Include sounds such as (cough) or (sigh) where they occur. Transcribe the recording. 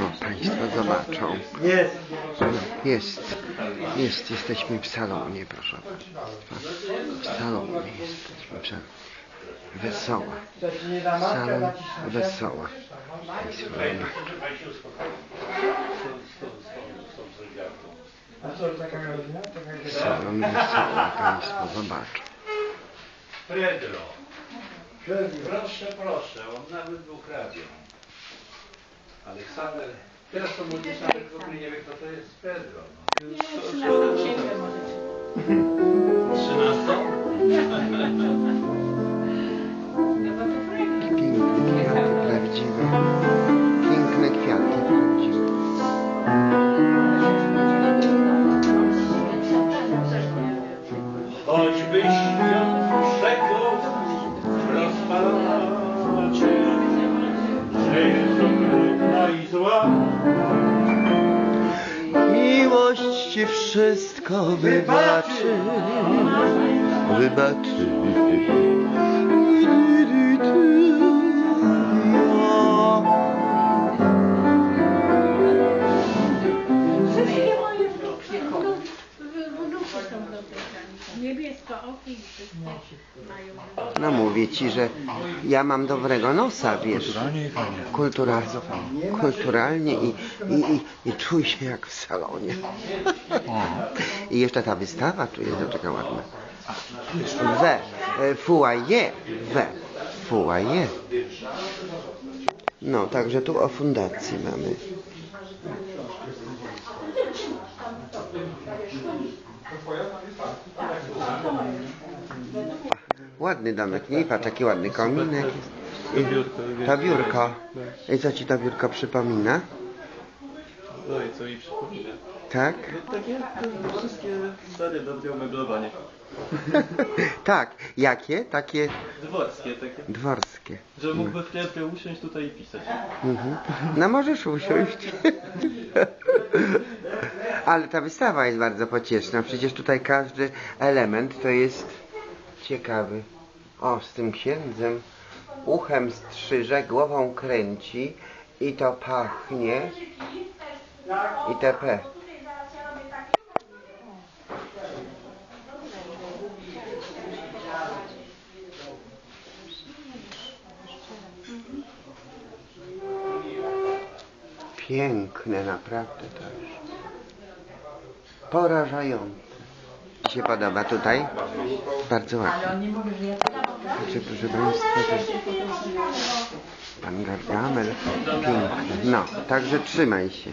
No, Państwo zobaczą. Jest. Jest, jest, jesteśmy w salonie, proszę Państwa. W salonie jesteśmy, prze... wesoła. Salon wesoła. Państwo zobaczą. Salon wesoła, Państwo zobaczą. Pedro. Proszę, proszę, on nawet był hrabią. Aleksander. Teraz to mój Aleksander, w ogóle nie wie, kto to jest. Pedro. No. Nie, 13 księgę możecie. 13? (laughs) ci wszystko wybaczy. Wybaczy. No mówię ci, że ja mam dobrego nosa, wiesz. Kultura, kulturalnie i, i, i, i czuj się jak w salonie. I jeszcze ta wystawa tu jest taka ładna. We, e, foyer, we, foyer. No, także tu o fundacji mamy. Ładny domek, nie? Patrz, jaki ładny kominek. I to biurko. I co ci to biurko przypomina? No i co mi przypomina? Tak? Takie wszystkie stare dobre umeblowanie. (laughs) tak. Jakie? Takie Dworskie takie. dworskie. Że mógłby chwilę usiąść tutaj i pisać. Mhm. No możesz usiąść. (laughs) Ale ta wystawa jest bardzo pocieszna. Przecież tutaj każdy element to jest ciekawy. O, z tym księdzem uchem strzyże, głową kręci i to pachnie itp. Piękne naprawdę też. Porażające. Mi się podoba tutaj? Bardzo ładnie. Także proszę Państwa, to jest pan Gargamel. Piękny. No, także trzymaj się.